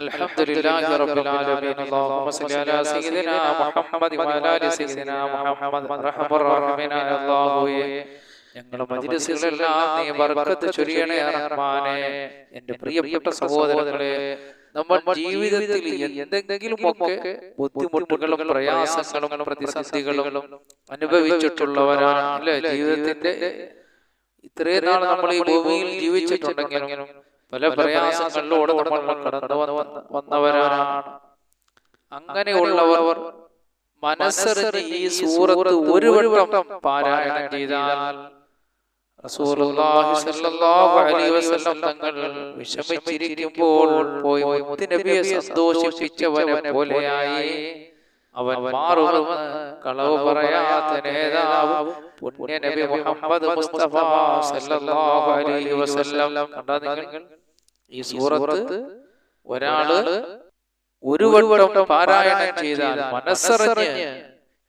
الحمد لله رب العالمين اللهم صل على سيدنا محمد وعلى ال سيدنا محمد رحم الراحمين അല്ലാഹുവേ ഞങ്ങളുടെ മജ്ലിസുകളെല്ലാം നീ ബർക്കത്ത് ചൊരിയണേ റഹ്മാനേ എൻ്റെ പ്രിയപ്പെട്ട സഹോദരങ്ങളെ നമ്മൾ ജീവിതത്തിൽ എന്തെങ്കിലുമൊക്കെ ബുദ്ധിമുട്ടുകളും പ്രയാസങ്ങളും പ്രതിസന്ധികളും അനുഭവിച്ചിട്ടുള്ളവരാണ് അല്ലേ ജീവിതത്തിന്റെ ഇത്രയും നാൾ നമ്മൾ ഈ ഭൂമിയിൽ ജീവിച്ചിട്ടുണ്ടെങ്കിലും പല പ്രയാസങ്ങളിലൂടെ നമ്മൾ കടന്നു വന്ന- വന്നവരാണ്. അങ്ങനെയുള്ളവർ മനസ്സറിഞ്ഞ് ഈ സൂറത്ത് ഒരു വട്ടം പാരായണം ചെയ്താൽ തങ്ങൾ വിഷമിച്ചിരിക്കുമ്പോൾ പോയി മുത്തുനബിയെ സന്തോഷിപ്പിച്ചവനെ പോലെയായി അവൻ മാറുമെന്ന് കളവ് പറയാത്ത നേതാവ് പുണ്യ നബി മുഹമ്മദ് മുസ്തഫ സല്ലല്ലാഹു അലൈഹി വസല്ലം. കണ്ടാ നിങ്ങൾ? ഈ സൂറത്ത് ഒരാൾ ഒരു വട്ടം പാരായണം ചെയ്താൽ മനസ്സറിഞ്ഞ്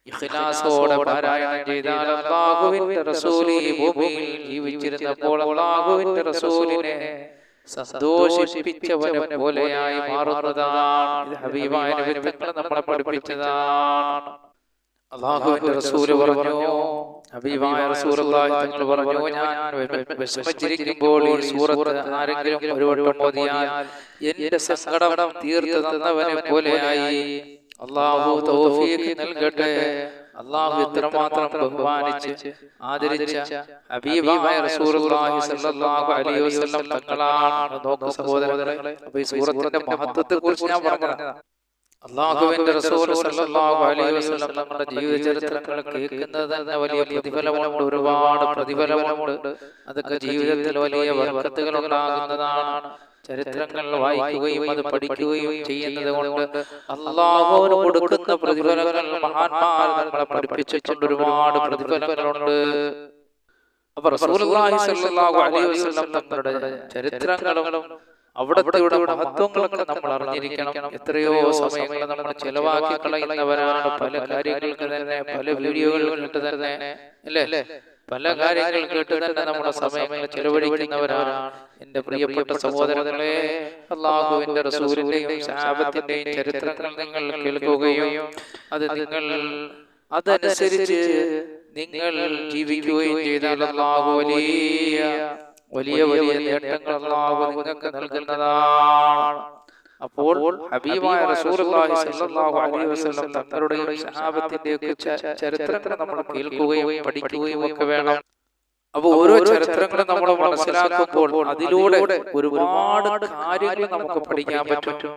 ഇഖ്ലാസോടെ പാരായണം ചെയ്താൽ അള്ളാഹുവിന്റെ റസൂലി ഭൂമിയിൽ ജീവിച്ചിരുന്നപ്പോൾ അള്ളാഹുവിന്റെ റസൂലിനെ സന്തോഷിപ്പിച്ചവനെ പോലെയായി മാറുന്നതാണ്. ഹബീബായ നമ്മളെ പഠിപ്പിച്ചതാണ്. അള്ളാഹുവിന്റെ റസൂൽ പറഞ്ഞു? റസൂലുള്ളാഹി തങ്ങൾ പറഞ്ഞു? ഞാൻ വിഷമിച്ചിരിക്കുമ്പോൾ ഈ സൂറത്ത് ആരെങ്കിലും ഒരു വട്ടം ഓതിയാൽ എന്റെ സങ്കടം തീർത്തു തന്നവനെ പോലെയായി. അള്ളാഹു തൗഫീഖ് നൽകട്ടെ. അള്ളാഹു ഇത്രമാത്രം ബഹുമാനിച്ച് ആദരിച്ച ഹബീബായ റസൂലുള്ളാഹി സ്വല്ലല്ലാഹു അലൈഹി വസല്ലം തങ്ങളാണ്. നോക്ക് സഹോദരങ്ങളെ അപ്പോൾ ഈ സൂറത്തിന്റെ മഹത്വത്തെക്കുറിച്ച് ഞാൻ പറഞ്ഞതാണ് അള്ളാഹുവിന്റെ റസൂൽ നമ്മുടെ ജീവിത ചരിത്രങ്ങൾ കേൾക്കുന്നത് തന്നെ വലിയ പ്രതിഫലമുണ്ട് ഒരുപാട് പ്രതിഫലമുണ്ട്. അതൊക്കെ ജീവിതത്തിൽ വലിയ വർക്കത്തുകൾ ഉണ്ടാകുന്നതാണ്. ചരിത്രങ്ങൾ വായിക്കുകയും അത് പഠിക്കുകയും ചെയ്യുന്നത് കൊണ്ട് അള്ളാഹുവിന് കൊടുക്കുന്ന പ്രതിഫലങ്ങൾ മഹാന്മാർ നമ്മളെ പഠിപ്പിച്ചിട്ടുണ്ട് ഒരുപാട് പ്രതിഫലങ്ങളുണ്ട്. അപ്പൊ വസല്ലം തങ്ങളുടെ ചരിത്രങ്ങളും അവിടുത്തെ ഇവിടെ മഹത്വങ്ങളൊക്കെ നമ്മൾ അറിഞ്ഞിരിക്കണം. എത്രയോ സമയങ്ങൾ നമ്മൾ ചെലവാക്കി കളയുന്നവരാണ് പല കാര്യങ്ങൾക്ക് തന്നെ പല വീഡിയോകൾ കേട്ട് തന്നെ അല്ലേ? പല കാര്യങ്ങൾ കേട്ട് തന്നെ നമ്മുടെ സമയങ്ങൾ ചെലവഴിക്കുന്നവരാണ്. എന്റെ പ്രിയപ്പെട്ട സഹോദരങ്ങളെ അള്ളാഹുവിന്റെ റസൂലിന്റെയും ശാപത്തിന്റെയും ചരിത്രങ്ങൾ നിങ്ങൾ കേൾക്കുകയും അത് നിങ്ങൾ അതനുസരിച്ച് നിങ്ങൾ ജീവിക്കുകയും ചെയ്താൽ അള്ളാഹു വലിയ വലിയ വലിയ നേട്ടങ്ങൾ അള്ളാഹു നിങ്ങൾക്ക് നൽകുന്നതാണ്. അപ്പോൾ ഹബീബായ റസൂലുള്ളാഹി സ്വല്ലല്ലാഹു അലൈഹി വസല്ലം തങ്ങളുടെയും സഹാബത്തിന്റെയൊക്കെ ചരിത്രങ്ങൾ നമ്മൾ കേൾക്കുകയും പഠിക്കുകയും ഒക്കെ വേണം. അപ്പൊ ഓരോ ചരിത്രങ്ങളും നമ്മൾ മനസ്സിലാക്കുമ്പോൾ അതിലൂടെ ഒരുപാട് കാര്യങ്ങൾ നമുക്ക് പഠിക്കാൻ പറ്റും.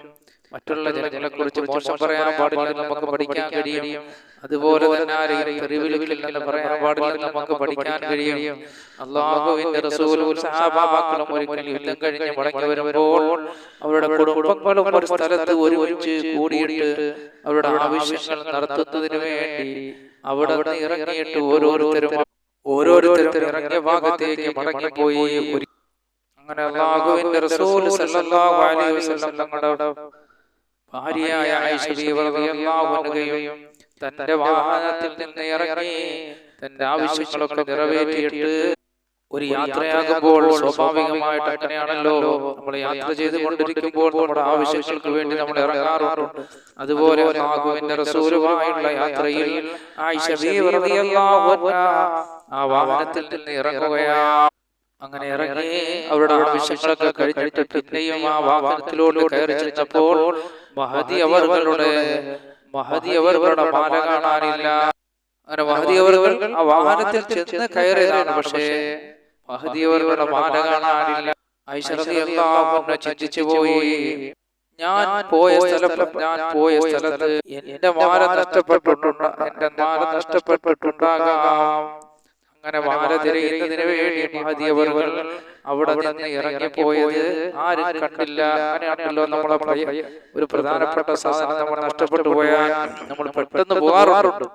മറ്റുള്ള ജനങ്ങളെ കുറിച്ച് മോശം പറയാൻ പാടില്ല നമുക്ക് പഠിക്കാൻ കഴിയും. അതുപോലെ തന്നെ ആരെയും തെറിവിളിക്കില്ലെന്ന് പറയാൻ പാടില്ല നമുക്ക് പഠിക്കാൻ കഴിയും. അള്ളാഹുവിന്റെ റസൂലും സഹാബാക്കളും ഒരിക്കൽ യുദ്ധം കഴിഞ്ഞ് മടങ്ങി വരുമ്പോൾ അവരുടെ കുടുംബങ്ങളും ഒരു സ്ഥലത്ത് ഒരുമിച്ച് കൂടിയിട്ട് അവരുടെ ആവശ്യങ്ങൾ നടത്തുന്നതിന് വേണ്ടി അവിടെ നിന്ന് ഇറങ്ങിയിട്ട് ഓരോരുത്തരും ഓരോരുത്തരും ഇറങ്ങിയ ഭാഗത്തേക്ക് മടങ്ങിപ്പോയി. അങ്ങനെ അള്ളാഹുവിന്റെ റസൂൽ സല്ലല്ലാഹു അലൈഹി വസല്ലം തങ്ങളുടെ ഭാര്യയായ അൻഹയും തന്റെ വാഹനത്തിൽ നിന്ന് ഇറങ്ങി തന്റെ ആവശ്യങ്ങളൊക്കെ നിറവേറ്റിയിട്ട് ഒരു യാത്രയാകുമ്പോൾ സ്വാഭാവികമായിട്ട് അങ്ങനെയാണല്ലോ നമ്മൾ യാത്ര ചെയ്തുകൊണ്ടിരിക്കുമ്പോൾ നമ്മുടെ ആവശ്യങ്ങൾക്ക് വേണ്ടി നമ്മൾ ഇറങ്ങാറുണ്ട്. അതുപോലെ അല്ലാഹുവിന്റെ റസൂലുമായുള്ള യാത്രയിൽ ആ വാഹനത്തിൽ നിന്ന് ഇറങ്ങുകയാണ് അങ്ങനെ ഇറങ്ങി അവരുടെ ആവശ്യങ്ങളൊക്കെ കഴിഞ്ഞിട്ട് പിന്നെയും ആ വാഹനത്തിലോട്ട് കയറി ചെന്നപ്പോൾ മഹതി അവരുടെ മഹതി അവരുടെ മാല കാണാനില്ല. അങ്ങനെ മഹതി അവർ ആ വാഹനത്തിൽ ചെന്ന് കയറിയതാണ് പക്ഷേ മഹതി അവരുടെ മാല കാണാനില്ല. ഐശ്വര്യ ചിന്തിച്ചു പോയി ഞാൻ പോയ സ്ഥലത്ത് ഞാൻ പോയ സ്ഥലത്ത് എന്റെ മാല നഷ്ടപ്പെട്ടിട്ടുണ്ട് എന്റെ മാല നഷ്ടപ്പെട്ടിട്ടുണ്ടാകാം. അങ്ങനെ മാല തിരയുന്നതിന് വേണ്ടി മഹതിയവർ അവിടെ നിന്ന് ഇറങ്ങിപ്പോയത് ആരും കണ്ടില്ല. അങ്ങനെയാണല്ലോ നമ്മളെ ഒരു പ്രധാനപ്പെട്ട സാധനം നമ്മൾ നഷ്ടപ്പെട്ടു പോയാൽ നമ്മൾ പെട്ടെന്ന് പോകാറുണ്ട്.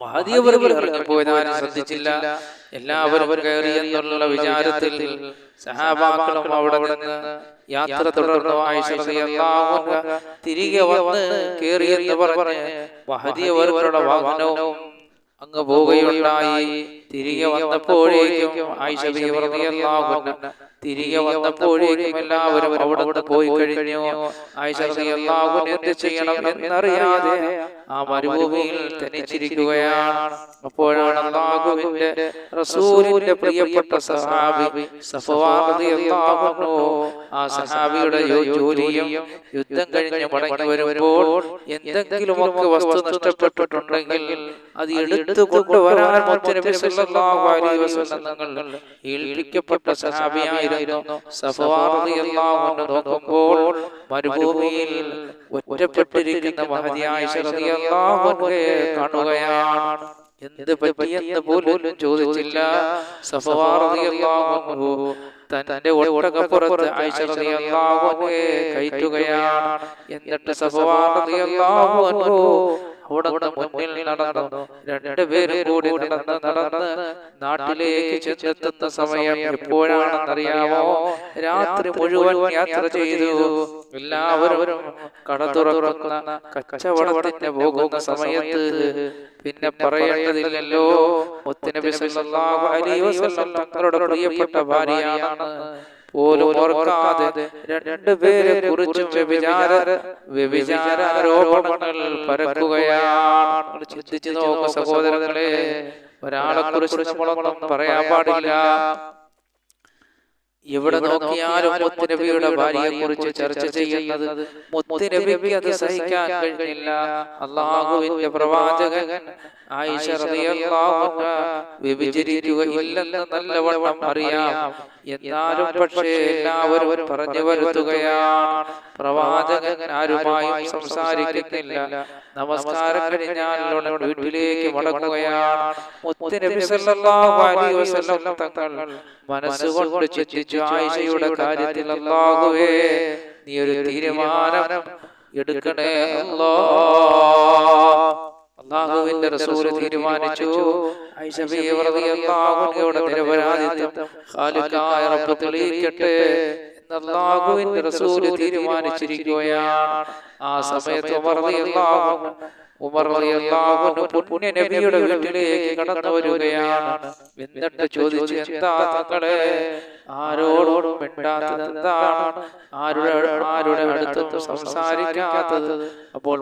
മഹതിയവർ ഇറങ്ങിപ്പോയത് ആരും ശ്രദ്ധിച്ചില്ല. എല്ലാവരും കയറി എന്നുള്ള വിചാരത്തിൽ സഹാബാക്കളും അവിടെ നിന്ന് യാത്ര തുടർന്നു ആയിഷ റളിയല്ലാഹു തിരികെ വന്ന് കയറിയെന്ന് പറഞ്ഞ് മഹതിയവരുടെ വാഹനവും അങ്ങ് പോവുകയുണ്ടായി. തിരികെ വന്നപ്പോഴേക്കും ആയിഷ ബീവി റളിയല്ലാഹു അൻഹ തിരികെ വന്നപ്പോഴേക്കും എല്ലാവരും അവിടെ പോയി കഴിഞ്ഞു. ആയിഷ റളിയല്ലാഹു അൻഹ എന്ത് ചെയ്യണം എന്നറിയാതെ ആ മരുഭൂമിയിൽ തനിച്ചിരിക്കുകയാണ് അപ്പോഴാണ് അള്ളാഹുവിന്റെ റസൂലിന്റെ പ്രിയപ്പെട്ട സഹാബി അൻഹു ആ സഹാബിയുടെ ജോലിയും യുദ്ധം കഴിഞ്ഞ് മടങ്ങി വരുമ്പോൾ എന്തെങ്കിലുമൊക്കെ വസ്തു നഷ്ടപ്പെട്ടിട്ടുണ്ടെങ്കിൽ അത് എടുത്തു കൊണ്ടുവരാൻ മുത്തുനബി സല്ലല്ലാഹു അലൈഹി വസല്ലം തങ്ങൾ ഏൽപ്പിക്കപ്പെട്ട സഹാബിയായിരുന്നു. സഫവാൻ റളിയല്ലാഹു അൻഹു നോക്കുമ്പോൾ മരുഭൂമിയിൽ ഒറ്റപ്പെട്ടിരിക്കുന്ന മഹതിയായ റളിയല്ലാഹു അൻഹയെ കാണുകയാണ്. എന്ത് പറ്റിയെന്ന് പോലും ചോദിച്ചില്ല. അൻഹു തന്റെ ഒട്ടകപ്പുറത്ത് ആയിഷ റളിയല്ലാഹു അൻഹയെ കയറ്റുകയാണ്. എന്നിട്ട് സഫവാൻ റളിയല്ലാഹു അൻഹു അവിടെ മുന്നിൽ നടന്നു. രണ്ടുപേരും കൂടി നടന്ന് നടന്ന് നാട്ടിലേക്ക് ചെന്നെത്തുന്ന സമയം എപ്പോഴാണെന്നറിയാമോ? രാത്രി മുഴുവൻ യാത്ര ചെയ്തു. എല്ലാവരും കട തുറക്കുന്ന കച്ചവടത്തിന് പോകുന്ന സമയത്ത് പിന്നെ പറയേണ്ടതില്ലല്ലോ. മുത്തുനബി സല്ലല്ലാഹു അലൈഹി വസല്ലം തങ്ങളുടെ പ്രിയപ്പെട്ട ഭാര്യയാണ്. പോലും ഓർക്കാതെ രണ്ടുപേരെ കുറിച്ചും വ്യഭിചാര വ്യഭിചാര ആരോപണങ്ങൾ പരക്കുകയാണ്. ചിന്തിച്ചു നോക്കുക സഹോദരങ്ങളെ ഒരാളെ കുറിച്ച് നമ്മളൊന്നും പറയാൻ പാടില്ല. എവിടെ നോക്കിയാലും മുത്തുനബിയുടെ ഭാര്യയെ കുറിച്ച് ചർച്ച ചെയ്യുന്നത് മുത്തുനബിക്ക് അത് സഹിക്കാൻ കഴിഞ്ഞില്ല. അള്ളാഹുവിന്റെ പ്രവാചകൻ ആയിഷ നല്ലവണ്ണം അറിയാം. എന്നാലും പക്ഷേ എല്ലാവരും പറഞ്ഞു വരുത്തുകയാണ്. പ്രവാചകൻ ആരുമായും സംസാരിക്കുന്നില്ല. നമസ്കാരം കഴിഞ്ഞാൽ വീട്ടിലേക്ക് മടങ്ങുകയാണ്. തങ്ങൾ മനസ്സുകൊണ്ട് ചിന്തിച്ചു ആയിഷയുടെ കാര്യത്തിൽ അല്ലാഹുവേ നീ ഒരു തീരുമാനം എടുക്കണേ അല്ലാ അള്ളാഹുവിന്റെ റസൂൽ തീരുമാനിച്ചു. അൻഹയുടെ നിരപരാധിത്വം ഖാലിഖായ റബ്ബ് തെളിയിക്കട്ടെ എന്ന് അള്ളാഹുവിന്റെ റസൂൽ തീരുമാനിച്ചിരിക്കുകയാണ്. ആ സമയത്ത് ഉമർ ഉമർ പുണ്യ നബിയുടെ വീട്ടിലേക്ക് കടന്നു വരികയാണ്. എന്നിട്ട് ചോദിച്ചു എന്താ തങ്ങളെ? ആരോടും മിണ്ടാത്തത് എന്താണ് ആരുടെ ആരുടെ അടുത്തൊന്നും സംസാരിക്കാത്തത്? അപ്പോൾ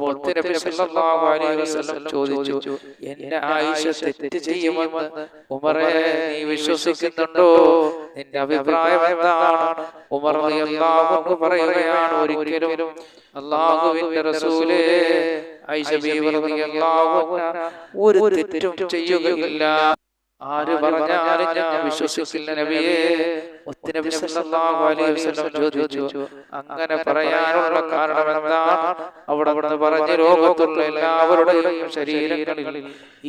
ചോദിച്ചു എന്റെ ആയിഷ തെറ്റ് ചെയ്യുമെന്ന് ഉമറെ നീ വിശ്വസിക്കുന്നുണ്ടോ? നിന്റെ അഭിപ്രായം എന്താണ്? ഉമർ പറയുകയാണ് ഒരിക്കലും അള്ളാഹുവിന്റെ റസൂലേ ഒരു തെറ്റും ചെയ്യുകയില്ല. ആര് പറഞ്ഞാലും ഞാൻ വിശ്വസിക്കില്ല നബിയെ. മുത്തുനബി സല്ലല്ലാഹു അലൈഹി വസല്ലം ചോദിച്ചു. അങ്ങനെ പറയാനുള്ള കാരണം എന്താണ് അവിടെ നിന്ന് പറഞ്ഞ രോഗത്തുള്ള എല്ലാവരുടെയും ശരീരങ്ങളിൽ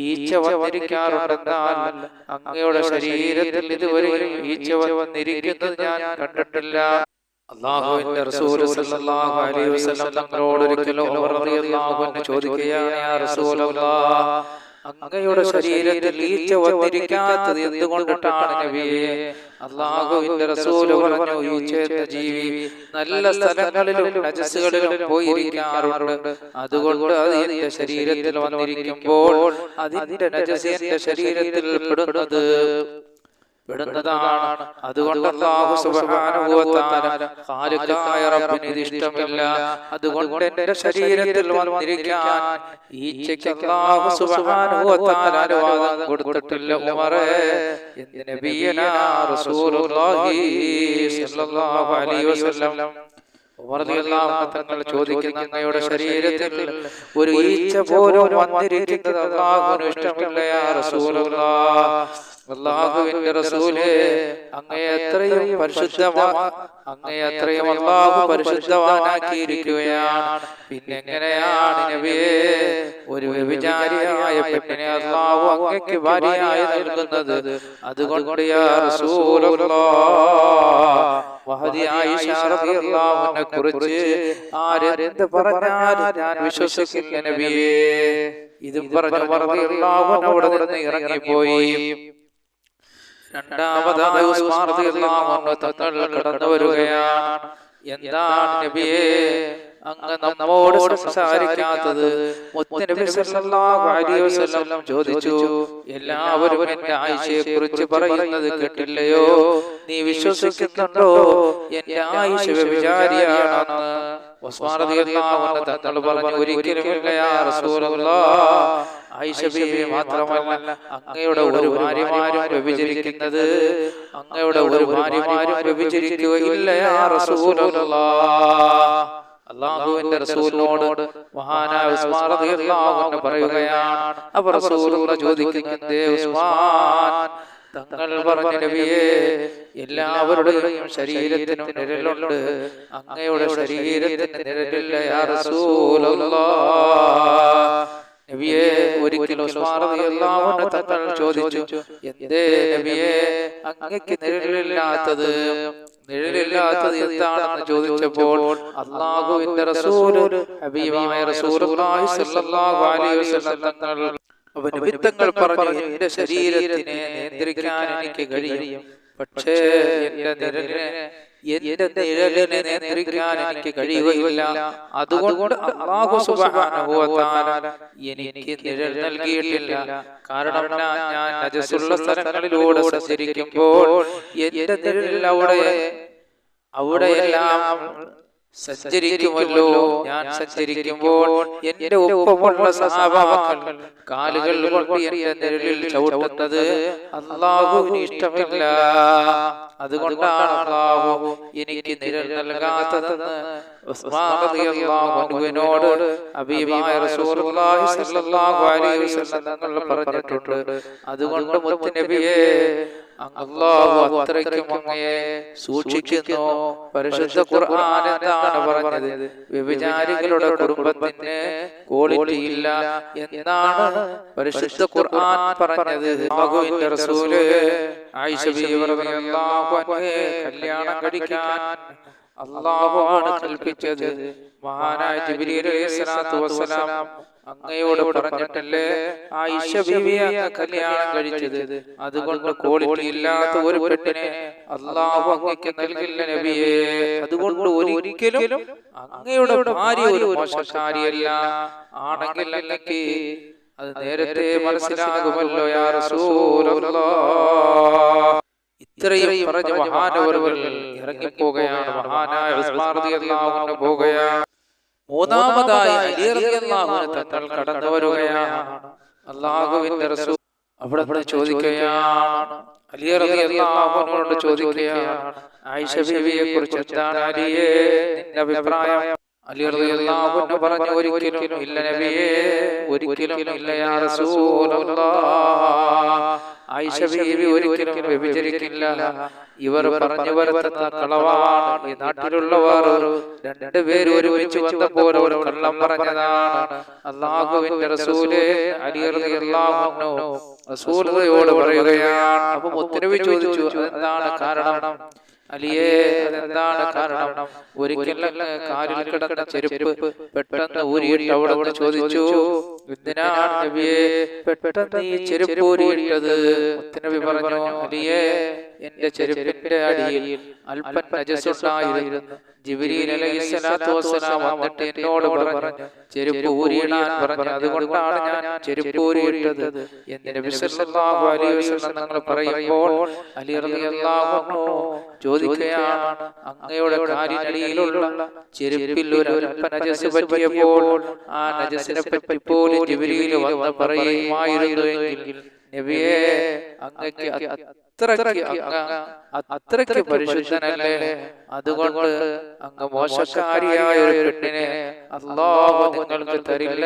ഈച്ച വന്നിരിക്കാറുണ്ടെന്നാൽ അങ്ങയുടെ ശരീരത്തിൽ ഇതുവരെയും ഈച്ച വന്നിരിക്കുന്നത് ഞാൻ കണ്ടിട്ടില്ല. റസൂൽ സല്ലല്ലാഹു അലൈഹി വസല്ലം അങ്ങയുടെ ശരീരത്തിൽ ഈച്ച വന്നിരിക്കാത്തത് എന്തുകൊണ്ടിട്ടാണ് നബിയെ? അള്ളാഹുവിന്റെ റസൂൽ പറഞ്ഞു ഈച്ച എന്ന ജീവി നല്ല സ്ഥലങ്ങളിലും നജസ്സുകളിലും പോയിരിക്കാറുണ്ട്. അതുകൊണ്ട് അത് ശരീരത്തിൽ വന്നിരിക്കുമ്പോൾ അതിന്റെ നജസ് ശരീരത്തിൽ പെടുന്നത്. വിടുന്നതാണ് അതുകൊണ്ട് അല്ലാഹു സുബ്ഹാനഹു വ തആല ഖാലിഖായ റബ്ബിന് ഇത് ഇഷ്ടമില്ല അതുകൊണ്ട് ശരീരത്തിൽ വന്നിരിക്കാൻ ഈച്ചയ്ക്ക് അല്ലാഹു സുബ്ഹാനഹു വ തആല അനുവാദം കൊടുത്തിട്ടില്ല ഉമറേ. എന്ന് നബിയനാ റസൂലുള്ളാഹി സ്വല്ലല്ലാഹു അലൈഹി വസല്ലം. തങ്ങൾ ചോദിക്കുന്ന അങ്ങയുടെ ശരീരത്തിൽ ഒരു ഈച്ച പോലും വന്നിരിക്കുന്നത് ഇഷ്ടമില്ല അള്ളാഹുവിന്റെ റസൂലേ അങ്ങേ എത്രയും പരിശുദ്ധമാ അങ്ങേ എത്രയും അള്ളാഹു പരിശുദ്ധവാനാക്കിയിരിക്കുകയാണ്. പിന്നെ എങ്ങനെയാണ് നബിയെ? ഒരു വ്യഭിചാരിയായ പെണ്ണിനെ അള്ളാഹു അങ്ങക്ക് ഭാര്യയായി നൽകുന്നത്. അതുകൊണ്ട് കുറിച്ച് ആരെന്ത് പറഞ്ഞാലും ഞാൻ വിശ്വസിക്കുന്ന നബിയെ. ഇത് പറഞ്ഞു പറഞ്ഞു അവിടെ നിന്ന് ഇറങ്ങിപ്പോയി. രണ്ടാമതായി ഉസ്മാൻ റളിയല്ലാഹു അൻഹു തങ്ങൾ കടന്നു വരികയാണ്. എന്താണ് നബിയെ? അങ്ങ് നമ്മോട് സംസാരിക്കാത്തത് ചോദിച്ചു എല്ലാവരും എന്റെ ആയിഷയെ കുറിച്ച് പറയുന്നത് കേട്ടില്ലയോ? നീ വിശ്വസിക്കുന്നുണ്ടോ? എന്റെ ആയിഷ വിചാരിയാണെന്ന് ഉസ്മാൻ റളിയല്ലാഹു തങ്ങൾ പറഞ്ഞു ഒരിക്കലുമില്ല യാ റസൂലല്ലാഹ് ബീവി മാത്രമല്ല അങ്ങയുടെ ഒരു ഭാര്യമാരും വ്യഭിചരിക്കുന്നത് അങ്ങയുടെ ഒരു ഭാര്യമാരും വ്യഭിചരിക്കുകയില്ല യാ റസൂലല്ലാഹ് അള്ളാഹുവിന്റെ റസൂലിനോട് മഹാനായ ഉസ്മാൻ റളിയല്ലാഹു പറയുകയാണ്. അപ്പോൾ റസൂലുള്ള ചോദിക്കുന്നത് ഉസ്മാൻ? തങ്ങൾ പറഞ്ഞ നബിയെ എല്ലാവരുടെയും ശരീരത്തിനും നിഴലുണ്ട് അങ്ങയുടെ ശരീരത്തിന് നിഴലില്ല യാ റസൂലല്ലാഹ് നബിയെ ഒരിക്കൽ തങ്ങൾ ചോദിച്ചു എന്തേ നബിയെ അങ്ങക്ക് നിഴലില്ലാത്തത്? നിഴലില്ലാത്തത് എന്താണെന്ന് ചോദിച്ചപ്പോൾ അള്ളാഹുവിന്റെ റസൂൽ ഹബീബായ റസൂലുള്ളാഹി സ്വല്ലല്ലാഹു അലൈഹി വസല്ലം തങ്ങൾ അവൻ വിത്തങ്ങൾ പറഞ്ഞു എന്റെ ശരീരത്തിനെ നിയന്ത്രിക്കാൻ എനിക്ക് കഴിയും. പക്ഷേ എന്റെ നിഴലിനെ എന്റെ നിഴലിനെ നിയന്ത്രിക്കാൻ എനിക്ക് കഴിയുകയില്ല. അതുകൊണ്ട് വ തആല എനിക്ക് നിഴൽ നൽകിയിട്ടില്ല. കാരണം ഞാൻ അജസുള്ള നജസുള്ള സ്ഥലങ്ങളിലൂടെ സഞ്ചരിക്കുമ്പോൾ എന്റെ നിഴലിൽ അവിടെ അവിടെയെല്ലാം സഞ്ചരിക്കുമല്ലോ. ഞാൻ സഞ്ചരിക്കുമ്പോൾ എന്റെ ഒപ്പമുള്ള കാലുകൾ ഇഷ്ടമില്ല. അതുകൊണ്ടാണ് എനിക്ക് നിഴൽ നൽകാത്തതെന്ന് ഹബീബായ റസൂലുള്ളാഹി അലൈഹി വസല്ലം പറഞ്ഞിട്ടുണ്ട്. അതുകൊണ്ട് മുത്തുനബിയെ അള്ളാഹു പരിശുദ്ധ ഖുർആൻ കുടുംബത്തിന് ക്വാളിറ്റി ഇല്ല എന്നാണ് പരിശുദ്ധ ഖുർആൻ പറഞ്ഞത്. ആയിഷ കല്യാണം കഴിക്കാൻ അള്ളാഹു ആണ് കൽപ്പിച്ചത്. മഹാനായ ജിബ്രീൽ അലൈഹി അങ്ങയോട് പറഞ്ഞിട്ടല്ലേ ആയിഷ ബീവി അങ്ങ് കല്യാണം കഴിച്ചത്? അതുകൊണ്ട് ക്വാളിറ്റി ഇല്ലാത്ത ഒരു പെട്ടിനെ അള്ളാഹു അങ്ങക്ക് നൽകില്ല നബിയെ. അതുകൊണ്ട് ഒരിക്കലും അങ്ങയുടെ ഭാര്യ ഒരു മോശക്കാരിയല്ല. ആണെങ്കിൽ അല്ലെങ്കിൽ അത് നേരത്തെ മനസ്സിലാകുമല്ലോ യാ റസൂലല്ലാഹ് ഇത്രയും പറഞ്ഞ മഹാനവറുകൾ ഇറങ്ങിപ്പോകുകയാണ് മഹാനായ പോവുകയാണ് മൂന്നാമതായി അലി റളിയല്ലാഹു അൻഹു തങ്ങൾ കടന്നു വരുകയാണ് അള്ളാഹുവിന്റെ റസൂൽ അവിടെ അവിടെ ചോദിക്കുകയാണ്. അലി റളിയല്ലാഹു അൻഹുവിനോട് ചോദിക്കുകയാണ്. ആയിഷ ബീവിയെ കുറിച്ച് എന്താണ് അലിയെ നിന്റെ അഭിപ്രായം? അലി റളിയല്ലാഹു പറഞ്ഞു ഒരിക്കലും ഇല്ല നബിയേ ഒരിക്കലും ഇല്ല യാ റസൂലല്ലാഹ്. ആയിഷ ബീവി ഒരിക്കലും വ്യഭിചരിക്കില്ല. ഇവർ പറഞ്ഞു വരുത്തുന്ന കളവാണ് ഈ നാട്ടിലുള്ളവർ രണ്ടുപേരും ഒരുമിച്ച് വന്നപ്പോൾ ഒരു കള്ളം പറഞ്ഞതാണ്. അള്ളാഹുവിന്റെ റസൂൽ പറയുകയാണ്. അപ്പൊ ചോദിച്ചു എന്താണ് കാരണം? അലിയെ അതെന്താണ് കാരണം? ഒരിക്കൽ കാലിൽ കിടക്കുന്ന ചെരുപ്പ് പെട്ടെന്ന് ഊരിയിട്ട് അവിടെ ചോദിച്ചു എന്തിനാണ് നബിയെ പെട്ടെന്ന് ഈ ചെരുപ്പ് ഊരിയിട്ടത്? മുത്തനബി പറഞ്ഞു അലിയെ എന്റെ ചെരുപ്പിന്റെ അടിയിൽ അല്പം നജസുണ്ടായിരുന്നു വസ്സലാം വന്നിട്ട് എന്നോട് പറഞ്ഞു ചെരുപ്പ് ഊരിയിടാൻ പറഞ്ഞു. അതുകൊണ്ടാണ് ഞാൻ ചെരുപ്പ് ഊരിയിട്ടത്. എന്ന് തങ്ങൾ പറയുമ്പോൾ അലി റളിയല്ലാഹു അൻഹു ചോദിക്കുകയാണ് അങ്ങയുടെ കാലിനടിയിലുള്ള ചെരുപ്പിൽ ഒരു നജസ് പറ്റിയപ്പോൾ ആ നജസിനെ പറ്റി പോലും ജിബ്രീൽ വന്ന് പറയുമായിരുന്നുവെങ്കിൽ നബിയെ അങ്ങക്ക് അത്രയ്ക്ക് അത്രയ്ക്ക് പരിശുദ്ധനല്ലേ? അതുകൊണ്ട് അങ്ങ് മോശക്കാരിയായ ഒരു പെണ്ണിനെ അള്ളാഹു നിങ്ങൾക്ക് തരില്ല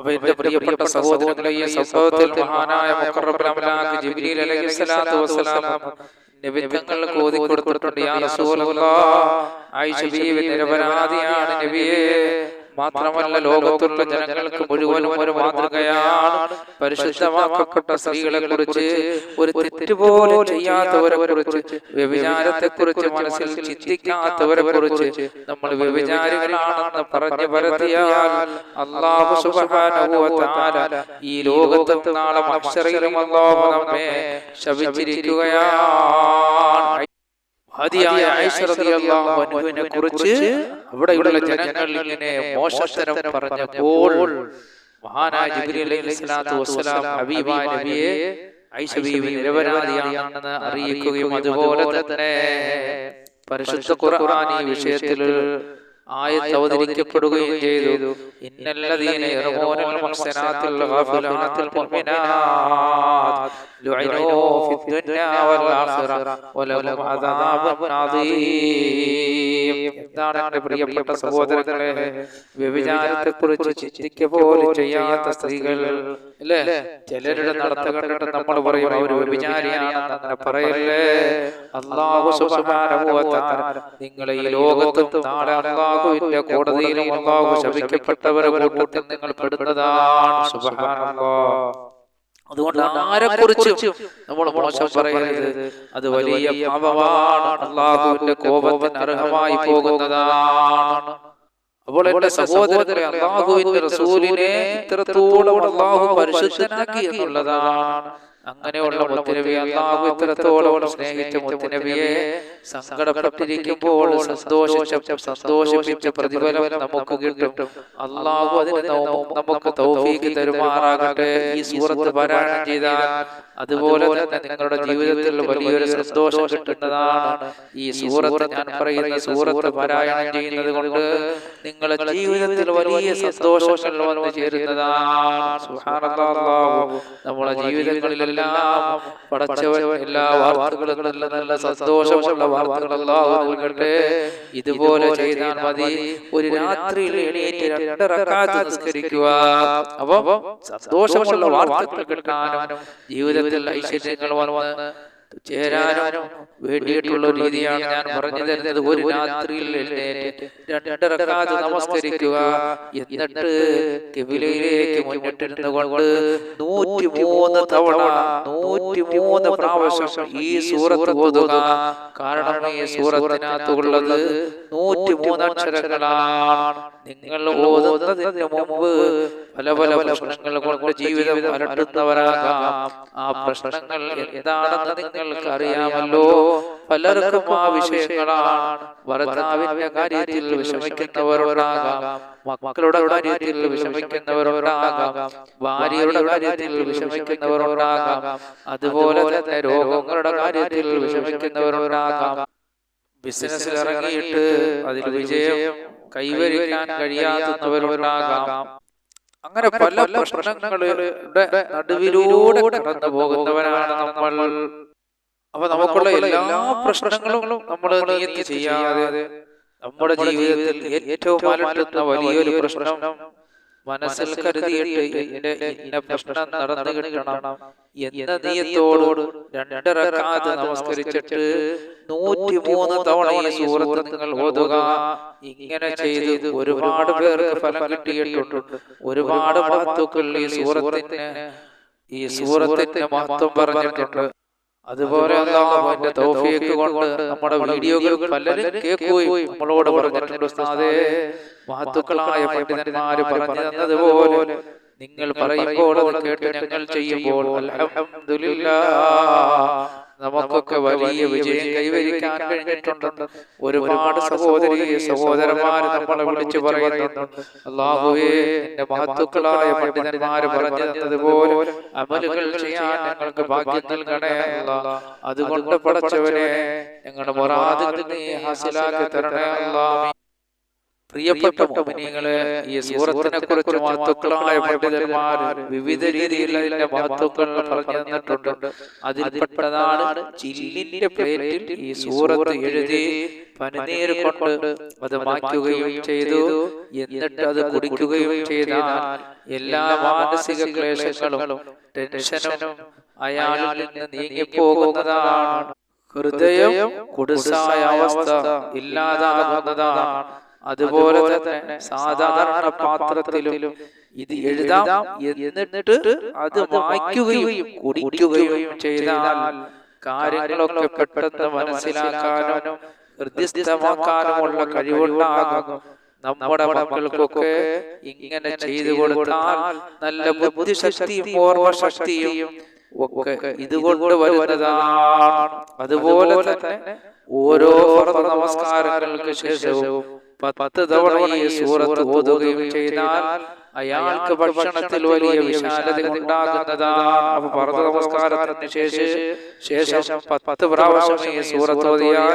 അപ്പൊ എന്റെ പ്രിയപ്പെട്ട സഹോദരങ്ങളെ ഈ സംഭവത്തിൽ മഹാനായ മുഖറബുൽ അംലാഖ് ജിബ്രീൽ അലൈഹിസ്സലാത്തു വസ്സലാം നിബിധങ്ങൾക്ക് ഓതി കൊടുത്തിട്ടുണ്ട് യാ റസൂലല്ലാഹ് ആയിഷ ബീവി നിരപരാധിയാണ് നബിയേ. മാത്രമല്ല ലോകത്തുള്ള ജനങ്ങൾക്ക് മുഴുവനും ഒരു മാതൃകയാണ് പരിശുദ്ധമാക്കപ്പെട്ട സ്ത്രീകളെ കുറിച്ച് ഒരു തെറ്റുപോലും ചെയ്യാത്തവരെ കുറിച്ച് വ്യഭിചാരത്തെ കുറിച്ച് മനസ്സിൽ ചിന്തിക്കാത്തവരെ കുറിച്ച് നമ്മൾ വ്യഭിചാരികളാണെന്ന് പറഞ്ഞു പരത്തിയാൽ അള്ളാഹു വ ഈ ലോകത്തും നാളെ മഹ്ശറിലും അള്ളാഹു നമ്മെ ശപിച്ചിരിക്കുകയാണ്. മഹതിയായ അൻഹുവിനെ കുറിച്ച് അവിടെയുള്ള ജനങ്ങൾ ഇങ്ങനെ മോശത്തരം പറഞ്ഞപ്പോൾ മഹാനായ ഹബീബായ നബിയെ ബീവി നിരപരാധിയാണെന്ന് അറിയിക്കുകയും അതുപോലെ തന്നെ പരിശുദ്ധ ഖുർആൻ ഈ വിഷയത്തിൽ ആയത്ത് ചെയ്തു. ഇന്നല്ലദീന വൽ ആഖിറ വലഹും അദാബുൻ അദീം. എന്താണ് പ്രിയപ്പെട്ട സഹോദരങ്ങളെ? വ്യഭിചാരത്തെ കുറിച്ച് ചിന്തിക്ക പോലും ചെയ്യാത്ത സ്ത്രീകൾ അല്ലേ? ചിലരുടെ നടത്ത കണ്ടിട്ട് നമ്മൾ പറയും അവർ വ്യഭിചാരിയാണെന്ന് പറയല്ലേ? അള്ളാഹു സുബ്ഹാനഹു വ നിങ്ങളെ ഈ ലോകത്തും നാളെ അള്ളാഹുവിന്റെ കോടതിയിലും അള്ളാഹു ശപിക്കപ്പെട്ടവരെ കൂട്ടത്തിൽ നിങ്ങൾ പെടുന്നതാണ്. സുബഹാനല്ലാഹ് അതുകൊണ്ട് ആരെക്കുറിച്ചും നമ്മൾ മോശം പറയരുത് അത് വലിയ പാപമാണ്. അള്ളാഹുവിന്റെ കോപത്തിന് അർഹമായി പോകുന്നതാണ്. അപ്പോൾ എന്റെ സഹോദരങ്ങളെ അള്ളാഹുവിന്റെ റസൂലിനെ ഇത്രത്തോളം അള്ളാഹു പരിശുദ്ധനാക്കി എന്നുള്ളതാണ്. അങ്ങനെയുള്ള മുത്തനബി അള്ളാഹു ഇത്രത്തോളം സ്നേഹിച്ച മുത്തനബിയെ സങ്കടപ്പെട്ടിരിക്കുമ്പോൾ സന്തോഷിച്ച സന്തോഷിപ്പിച്ച പ്രതിഫലം നമുക്ക് കിട്ടും. അള്ളാഹു അതിന് നമുക്ക് തൗഫീഖ് തരുമാറാകട്ടെ. ഈ സൂറത്ത് പാരായണം ചെയ്താൽ അതുപോലെ തന്നെ നിങ്ങളുടെ ജീവിതത്തിൽ വലിയൊരു സന്തോഷം കിട്ടുന്നതാണ് ഈ സൂറത്ത് ഞാൻ പറയുന്ന സൂറത്ത് പാരായണം ചെയ്യുന്നത് കൊണ്ട് നിങ്ങളുടെ ജീവിതത്തിൽ വലിയ സന്തോഷങ്ങൾ വന്നു ചേരുന്നതാണ്. നമ്മുടെ ജീവിതങ്ങളിലെല്ലാം പടച്ചവൻ എല്ലാ വാർത്തകളും നല്ല നല്ല സന്തോഷമുള്ള വാർത്തകളെല്ലാം നൽകട്ടെ. ഇതുപോലെ ചെയ്താൽ മതി. ഒരു രാത്രിയിൽ എണീറ്റ് നിസ്കരിക്കുക. അപ്പൊ സന്തോഷമുള്ള വാർത്തകൾ കിട്ടാനും ജീവിതത്തിൽ ഐശ്വര്യങ്ങൾ വന്ന് ചേരാനും വേണ്ടിയിട്ടുള്ള രീതിയാണ് ഞാൻ പറഞ്ഞു തരുന്നത്. ഒരു രാത്രിയിൽ എഴുന്നേറ്റ് രണ്ട് റക്അത്ത് നമസ്കരിക്കുക. എന്നിട്ട് കിബിലയിലേക്ക് മുന്നിട്ടിരുന്നു കൊണ്ട് നൂറ്റി മൂന്ന് തവണ നൂറ്റി മൂന്ന് പ്രാവശ്യം ഈ സൂറത്ത് ഓതുക. കാരണം ഈ സൂറത്തിനകത്തുള്ളത് നൂറ്റി മൂന്ന് അക്ഷരങ്ങളാണ്. നിങ്ങൾ ഓതുന്നതിന് മുമ്പ് പല പല പ്രശ്നങ്ങൾ കൊണ്ട് ജീവിതം അലട്ടുന്നവരാകാം. ആ പ്രശ്നങ്ങൾ എന്താണെന്ന് നിങ്ങൾക്ക് അറിയാമല്ലോ. പലർക്കും ആ വിഷയങ്ങളാണ്. ഭർത്താവിന്റെ കാര്യത്തിൽ വിഷമിക്കുന്നവരുണ്ടാകാം. മക്കളുടെ കാര്യത്തിൽ വിഷമിക്കുന്നവരുണ്ടാകാം. ഭാര്യയുടെ കാര്യത്തിൽ വിഷമിക്കുന്നവരുണ്ടാകാം. അതുപോലെ തന്നെ രോഗങ്ങളുടെ കാര്യത്തിൽ വിഷമിക്കുന്നവരുണ്ടാകാം. ബിസിനസ്സിൽ ഇറങ്ങിയിട്ട് അതിൽ വിജയം കൈവരിക്കാൻ കഴിയാത്തവരുണ്ടാകാം. അങ്ങനെ പല പ്രശ്നങ്ങളുടെ നടുവിലൂടെ കടന്നു പോകുന്നവരാണ് നമ്മൾ. അപ്പൊ നമുക്കുള്ള എല്ലാ പ്രശ്നങ്ങളും നമ്മൾ നീയത്ത് ചെയ്യാതെ നമ്മുടെ ജീവിതത്തിൽ ഏറ്റവും അലട്ടുന്ന വലിയൊരു പ്രശ്നം മനസ്സിൽ കരുതിയിട്ട് എന്റെ ഇന്ന പ്രശ്നം നടന്നു കിട്ടണം. എന്ന നീയത്തോട് രണ്ടരക്കാത്ത് നമസ്കരിച്ചിട്ട് നൂറ്റിമൂന്ന് തവണ ഈ സൂറത്ത് നിങ്ങൾ ഓതുക. ഇങ്ങനെ ചെയ്ത് ഒരുപാട് പേർക്ക് ഫലം കിട്ടിയിട്ടുണ്ട്. ഒരുപാട് മഹത്വക്കൾ ഈ സൂറത്തിന് ഈ സൂറത്തിന്റെ മഹത്വം പറഞ്ഞിട്ടുണ്ട്. അതുപോലെ അള്ളാഹുവിന്റെ തൗഫീഖ് കൊണ്ട് നമ്മുടെ വീഡിയോകൾ പലരും കേൾക്കുകയും നമ്മളോട് പറഞ്ഞിട്ടുണ്ട് ഉസ്താദേ മഹത്തുക്കളായ പണ്ഡിതന്മാര് പറഞ്ഞു തന്നതുപോലെ നിങ്ങൾ പറയുമ്പോൾ കേട്ട് ഞങ്ങൾ ചെയ്യുമ്പോൾ അൽഹംദുലില്ലാ നമുക്കൊക്കെ വലിയ വിജയം കൈവരിക്കാൻ കഴിഞ്ഞിട്ടുണ്ട്. ഒരുപാട് സഹോദരി സഹോദരന്മാര് നമ്മളെ വിളിച്ചു പറയുന്നുണ്ട്. അള്ളാഹുവേ എന്റെ മഹത്തുക്കളായ പണ്ഡിതന്മാര് പറഞ്ഞു തന്നതുപോലെ അമലുകൾ ചെയ്യാൻ ഞങ്ങൾക്ക് ഭാഗ്യം നൽകണേ. അതുകൊണ്ട് പടച്ചവനെ ഞങ്ങളുടെ മൊറാദുകൾ നീ ഹാസിലാക്കി തരണേ അല്ലാ. പ്രിയപ്പെട്ട മുഅ്മിനീങ്ങളെ ഈ സൂറത്തിനെ കുറിച്ച് മഹത്തുക്കളായ പണ്ഡിതന്മാർ വിവിധ രീതിയിൽ അതിന്റെ പറഞ്ഞു തന്നിട്ടുണ്ട് അതിൽപ്പെട്ടതാണ് ചില്ലിന്റെ പ്ലേറ്റിൽ ഈ സൂറത്ത് എഴുതി പനിനീർ കൊണ്ട് അത് മാറ്റുകയും ചെയ്തു. എന്നിട്ട് അത് കുടിക്കുകയും ചെയ്താൽ എല്ലാ മാനസിക ക്ലേശങ്ങളും ടെൻഷനും അയാളിൽ നിന്ന് നീങ്ങിപ്പോകുന്നതാണ്. ഹൃദയം കുടുസായ അവസ്ഥ ഇല്ലാതാകുന്നതാണ്. അതുപോലെ തന്നെ സാധാരണ പാത്രത്തിലും ഇത് എഴുതാം എന്നിട്ട് അത് വായിക്കുകയും കുടിക്കുകയും ചെയ്താൽ കാര്യങ്ങളൊക്കെ പെട്ടെന്ന് മനസ്സിലാക്കാനും ഹൃദ്യസ്ഥമാക്കാനുമുള്ള കഴിവുണ്ടാകും. നമ്മുടെ മക്കൾക്കൊക്കെ ഇങ്ങനെ ചെയ്തു കൊടുത്താൽ നല്ല ബുദ്ധിശക്തിയും ഓർമ്മശക്തിയും ഒക്കെ ഇതുകൊണ്ട് വരുന്നതാണ്. അതുപോലെ തന്നെ ഓരോ നമസ്കാരങ്ങൾക്ക് ശേഷവും പത്ത് തവണ ഈ സൂറത്ത് ഓതുകയും ചെയ്താൽ അയാൾക്ക് ഭക്ഷണത്തിൽ വലിയ വിശാലത ഉണ്ടാകുന്നതാണ് അപ്പൊ ഫർദ് നമസ്കാരത്തിന് ശേഷം ശേഷം പത്ത് പ്രാവശ്യം ഈ സൂറത്ത് ഓതിയാൽ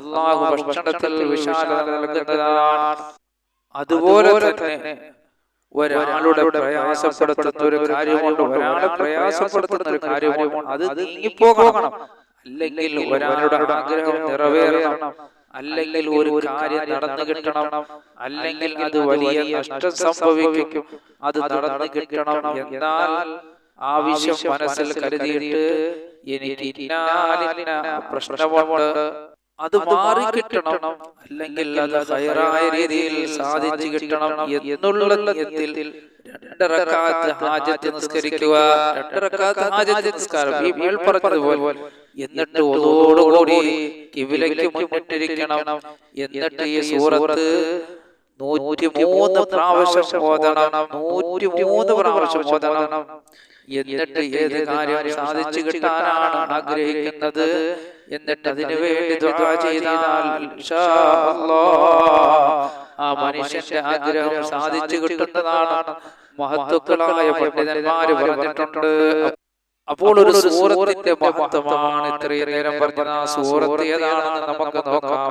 അള്ളാഹു ഭക്ഷണത്തിൽ വിശാലത നൽകുന്നതാണ്. അതുപോലെ തന്നെ ഒരാളുടെ പ്രയാസപ്പെടുത്തുന്ന ഒരു കാര്യമുണ്ട്. ഒരാളെ പ്രയാസപ്പെടുത്തുന്ന ഒരു കാര്യമുണ്ട്. അത് നീങ്ങിപ്പോകണം. അല്ലെങ്കിൽ ഒരാളുടെ ആഗ്രഹം നിറവേറണം. അല്ലെങ്കിൽ ഒരു കാര്യം നടന്നു കിട്ടണം അല്ലെങ്കിൽ അത് വലിയ നഷ്ടം സംഭവിക്കും. അത് നടന്നു കിട്ടണം എന്നാൽ ആവശ്യം മനസ്സിൽ കരുതിയിട്ട് എനിക്ക് പ്രശ്നമുണ്ട്. അത് മാറി കിട്ടണം അല്ലെങ്കിൽ അത് ഹൈറായ രീതിയിൽ സാധിച്ചു കിട്ടണം എന്നുള്ള രണ്ടരക്കാത്ത് ഹാജത്ത് നിസ്കരിക്കുക രണ്ടരക്കാത്ത് ഹാജത്ത് നിസ്കാരം. ഈ മേൽ പറഞ്ഞതുപോലെ എന്നിട്ട് ഒതോടുകൂടി കിവിലയ്ക്ക് മുന്നിട്ടിരിക്കണം. എന്നിട്ട് ഈ സൂറത്ത് നൂറ്റി മൂന്ന് പ്രാവശ്യം ഓതണം. നൂറ്റി മൂന്ന് പ്രാവശ്യം ഓതണം. എന്നിട്ട് ഏത് കാര്യം സാധിച്ചു കിട്ടാനാണ് ആഗ്രഹിക്കുന്നത്? എന്നിട്ട് അതിനു വേണ്ടി ദുആ ചെയ്താൽ ഇൻഷാ അല്ലാഹ് ആ മനുഷ്യന്റെ ആഗ്രഹം സാധിച്ചു കിട്ടുന്നതാണ് മഹത്വക്കളായ പണ്ഡിതന്മാര് പറഞ്ഞിട്ടുണ്ട്. അപ്പോൾ ഒരു സൂറത്തിന്റെ മഹത്വമാണ്. ഇത്രയും നേരം പറഞ്ഞത് ആ സൂറത്ത് ഏതാണെന്ന് നമുക്ക് നോക്കാം.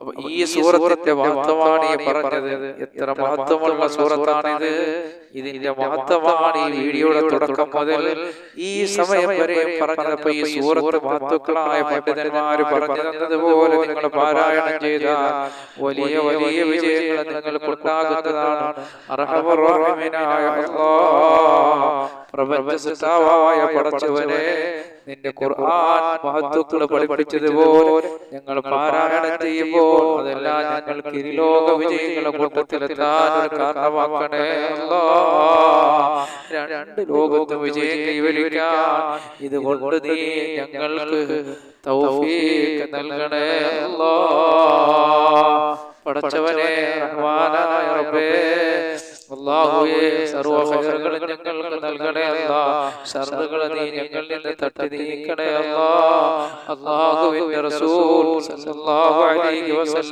അപ്പൊ ഈ സൂറത്തിന്റെ മഹത്വമാണ് ഈ പറഞ്ഞത് എത്ര മഹത്വമുള്ള സൂറത്താണിത്? ഇതിന്റെ മഹത്വമാണ് ഈ വീഡിയോയുടെ തുടക്കം മുതൽ ഈ സമയം വരെ പറഞ്ഞപ്പോ ഈ സൂറത്ത് മഹത്വക്കളായ പണ്ഡിതന്മാർ പറഞ്ഞു തന്നതുപോലെ നിങ്ങൾ പാരായണം ചെയ്ത വലിയ വലിയ വിജയങ്ങൾ നിങ്ങൾക്ക് ഉണ്ടാകുന്നതാണ്. അർഹമറഹീനായ അല്ലാഹ് പ്രപഞ്ചസത്താവായ പടച്ചവനെ നിന്റെ ഖുർആൻ മഹത്വങ്ങൾ പഠിപ്പിച്ചതുപോലെ ഞങ്ങൾ പാരായണം ചെയ്യുമ്പോൾ അതെല്ലാം ഞങ്ങൾക്ക് ഇരുലോക വിജയങ്ങളുടെ കൂട്ടത്തിലെത്താൻ ഒരു കാരണമാക്കണേ. രണ്ട് ലോകത്ത് വിജയം കൈവരിക്കാൻ ഇതുകൊണ്ട് നീ ഞങ്ങൾക്ക് തൗഫീഖ് നൽകണേ. അല്ലാ. പടച്ചവനെ റഹ്മാനായ റബ്ബേ അല്ലാഹുവേ സർവ ഖൈറുകളും ഞങ്ങൾക്ക് നൽകണേ അല്ലാ. ഷർറുകൾ നീ ഞങ്ങളിൽ നിന്ന് തട്ടി നീക്കണേ അല്ലാ. അല്ലാഹുവിന്റെ റസൂൽ സല്ലല്ലാഹു അലൈഹി വസല്ലം